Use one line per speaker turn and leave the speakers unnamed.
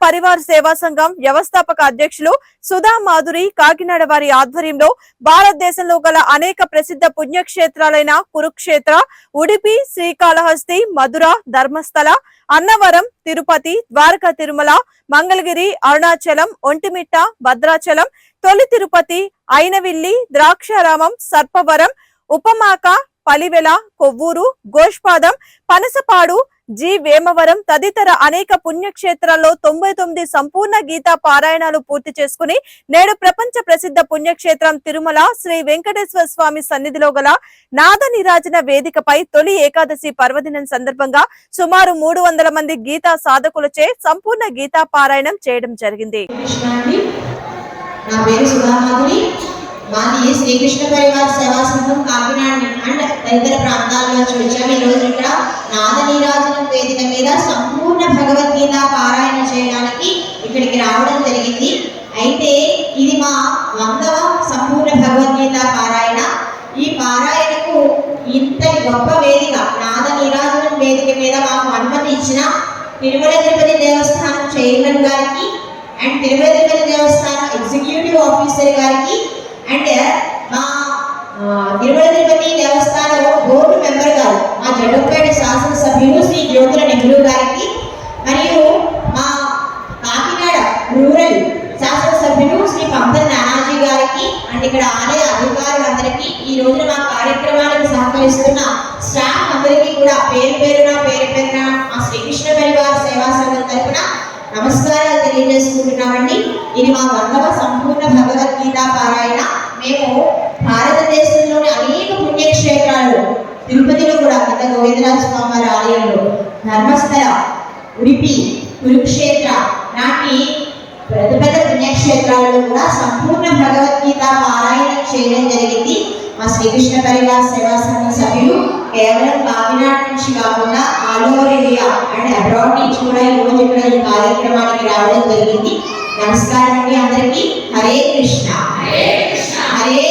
పరివార్ సేవా సంఘం వ్యవస్థాపక అధ్యక్షులు సుధా మాధురి కాకినాడ వారి ఆధ్వర్యంలో భారతదేశంలో గల అనేక ప్రసిద్ధ పుణ్యక్షేత్రాలైన కురుక్షేత్ర ఉడిపి శ్రీకాళహస్తి మధుర ధర్మస్థల అన్నవరం తిరుపతి ద్వారకా తిరుమల మంగళగిరి అరుణాచలం ఒంటిమిట్ట భద్రాచలం తొలి తిరుపతి అయినవిల్లి ద్రాక్షారామం సర్పవరం ఉపమాక పలివెల కొవ్వూరు గోష్పాదం పనసపాడు జి. వేమవరం తదితర అనేక పుణ్యక్షేత్రాల్లో తొంభై తొమ్మిది సంపూర్ణ గీతా పారాయణాలు పూర్తి చేసుకుని నేడు ప్రపంచ ప్రసిద్ధ పుణ్యక్షేత్రం తిరుమల శ్రీ వెంకటేశ్వర స్వామి సన్నిధిలో గల నాద నిరాజన వేదికపై తొలి ఏకాదశి పర్వదినం సందర్భంగా సుమారు మూడు వందల మంది గీతా సాధకులచే సంపూర్ణ గీతా పారాయణం చేయడం జరిగింది.
మాది శ్రీకృష్ణ సేవా సంఘం కాకినాడ అండ్ తదితర ఈ రోజు ఇక్కడ నాద నీరాజనం వేదిక మీద సంపూర్ణ భగవద్గీత పారాయణ చేయడానికి ఇక్కడికి రావడం జరిగింది. అయితే ఇది మా వందవ సంపూర్ణ భగవద్గీత పారాయణ. ఈ పారాయణకు ఇంతటి గొప్ప వేదిక నాద నీరాజనం వేదిక మీద మాకు అనుమతి ఇచ్చిన తిరుమల తిరుపతి దేవస్థానం చైర్మన్ గారికి and Tirumala Tirupati Devasthanam executive officer గారికి అండ్ మా తిరుమల తిరుపతి దేవస్థానం బోర్డు మెంబర్ గారు మా జడ్డుపేట శాసనసభ్యులు శ్రీ జ్యోతుల నెహ్రూ గారికి మరియు మా కాకినాడ రూరల్ శాసనసభ్యులు శ్రీ పంపల్ నానాజీ గారికి అండ్ ఇక్కడ ఆలయ అధికారులందరికీ ఈ రోజున మా కార్యక్రమానికి సహకరిస్తున్న స్టాఫ్ అందరికీ కూడా పేరు పేరున పేరు పేరున మా శ్రీకృష్ణ పరివార సేవా సంఘం తరపున నమస్కారాలు తెలియజేసుకుంటున్నామండి. ఇది మా వందవ సంపూర్ణ భగవద్గీత పారాయణ. మేము భారతదేశంలోని అనేక పుణ్యక్షేత్రాలు తిరుపతిలో కూడా పెద్ద గోవిందరాజ స్వామి వారి ఆలయంలో ధర్మస్థల ఉడిపి కురుక్షేత్ర పెద్ద పెద్ద పుణ్యక్షేత్రాలలో కూడా సంపూర్ణ భగవద్గీత పారాయణం చేయడం జరిగింది. మా శ్రీకృష్ణ పరివార సేవా సంఘం సభ్యులు కేవలం కాకినాడ నుంచి కాకుండా all over India and abroad నుంచి కూడా ఈ రోజు ఇక్కడ ఈ కార్యక్రమానికి రావడం జరిగింది. నమస్కారం అండి అందరికీ. హరే కృష్ణ. హరే